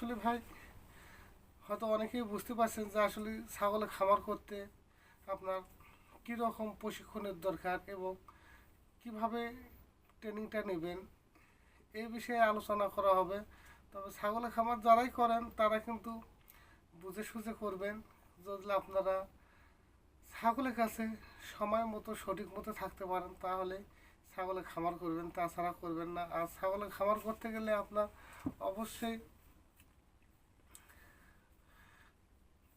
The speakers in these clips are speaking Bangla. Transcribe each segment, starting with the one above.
আসলে ভাই, হয়তো অনেকেই বুঝতে পারছেন যে আসলে ছাগলে খামার করতে আপনার কীরকম প্রশিক্ষণের দরকার এবং কীভাবে ট্রেনিংটা নেবেন এই বিষয়ে আলোচনা করা হবে। তবে ছাগলের খামার যারাই করেন, তারা কিন্তু বুঝে সুঝে করবেন যদি আপনারা ছাগলের কাছে সময় মতো, সঠিক মতো থাকতে পারেন, তাহলে ছাগলে খামার করবেন, তাছাড়া করবেন না। আর ছাগলের খামার করতে গেলে আপনার অবশ্যই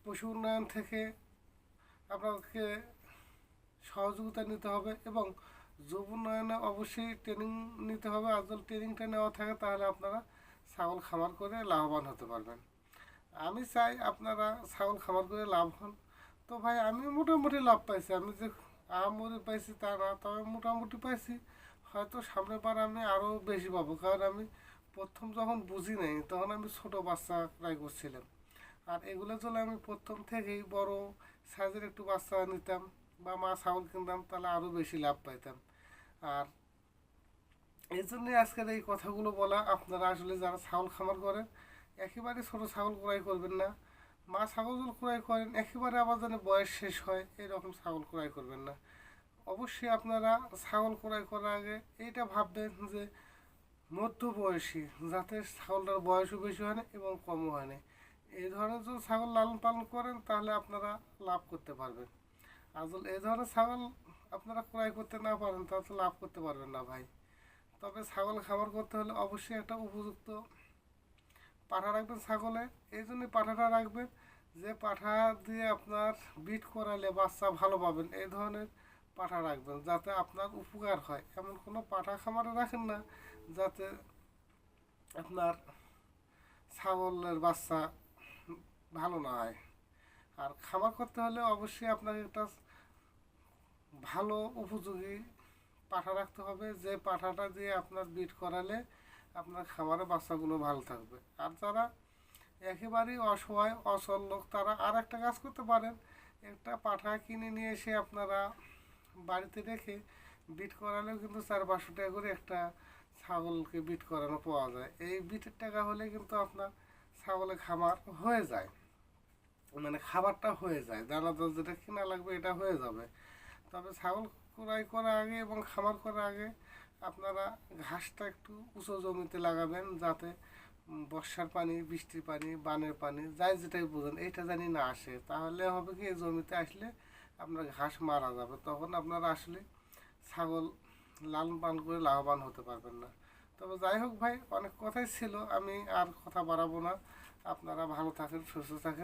পশু উন্নয়ন থেকে আপনাকে সহযোগিতা নিতে হবে এবং যুব উন্নয়নে অবশ্যই ট্রেনিং নিতে হবে। আর যদি ট্রেনিংটা নেওয়া থাকে, তাহলে আপনারা ছাগল খামার করে লাভবান হতে পারবেন। আমি চাই আপনারা ছাগল খামার করে লাভ হন। তো ভাই, আমি মোটামুটি লাভ পাইছি। আমি যে আহামরি পাইছি, তা না, তবে মোটামুটি পাইছি। হয়তো সামনের বার আমি আরও বেশি পাবো। কারণ আমি প্রথম যখন বুঝি নাই, তখন আমি ছোট বাচ্চা ট্রাই করছিলাম। আর এগুলো চলে আমি প্রথম থেকেই বড় সাইজের একটু বাচ্চা নিতাম বা মা ছাগল কিনতাম, তাহলে আরও বেশি লাভ পাইতাম। আর এই জন্যই আজকের এই কথাগুলো বলা, আপনারা আসলে যারা ছাগল খামার করেন, একেবারে ছোট ছাগল ক্রয় করবেন না। মা ছাগল ক্রয় করেন, একেবারে আবার যেন বয়স শেষ হয়, এরকম ছাগল ক্রয় করবেন না। অবশ্যই আপনারা ছাগল ক্রয় করার আগে এইটা ভাববেন যে মধ্য বয়সী যাতে ছাগলটার বয়সও বেশি হয় না এবং কমও হয় না। এই ধরনের যদি ছাগল লালন পালন করেন, তাহলে আপনারা লাভ করতে পারবেন। আর যদি এই ধরনের ছাগল আপনারা ক্রয় করতে না পারেন, তাহলে তো লাভ করতে পারবেন না ভাই। তবে ছাগল খাবার করতে হলে অবশ্যই একটা উপযুক্ত পাঠা রাখবেন ছাগলে। এই জন্যই পাঠাটা রাখবেন, যে পাঠা দিয়ে আপনার বিট করালে বাচ্চা ভালো পাবেন, এই ধরনের পাঠা রাখবেন, যাতে আপনার উপকার হয়। এমন কোনো পাঠা খামারে রাখেন না, যাতে আপনার ছাগলের বাচ্চা ভালো না হয় আর খামার করতে হলে অবশ্যই আপনাকে একটা ভালো উপযোগী পাঠা রাখতে হবে। যে পাঠাটা দিয়ে আপনার বিট করালে আপনার খামারে বাচ্চাগুলো ভালো থাকবে। আর যারা একেবারেই অসহায়, অচল লোক, তারা আর একটা কাজ করতে পারেন। একটা পাঠা কিনে নিয়ে এসে আপনারা বাড়িতে রেখে বিট করালেও কিন্তু চার পাঁচশো টাকা করে একটা ছাগলকে বিট করানো পাওয়া যায়। এই বিটের টাকা হলে কিন্তু আপনার ছাগলের খামার হয়ে যায়। মানে খাবারটা হয়ে যায় দানা দশ যেটা কিনা লাগবে এটা হয়ে যাবে। তবে ছাগল ক্রয় করার আগে এবং খামার করার আগে আপনারা ঘাসটা একটু উঁচু জমিতে লাগাবেন যাতে বর্ষার পানি, বৃষ্টির পানি, বানের পানি, যাই যেটাই বোঝেন, এইটা জানি না আসে। তাহলে হবে কি জমিতে আসলে আপনার ঘাস মারা যাবে, তখন আপনারা আসলে ছাগল লালন পালন করে লাভবান হতে পারবেন না। তবে যাই হোক ভাই, অনেক কথাই ছিল, আমি আর কথা বাড়াবো না। আপনারা ভালো থাকেন, সুস্থ থাকেন।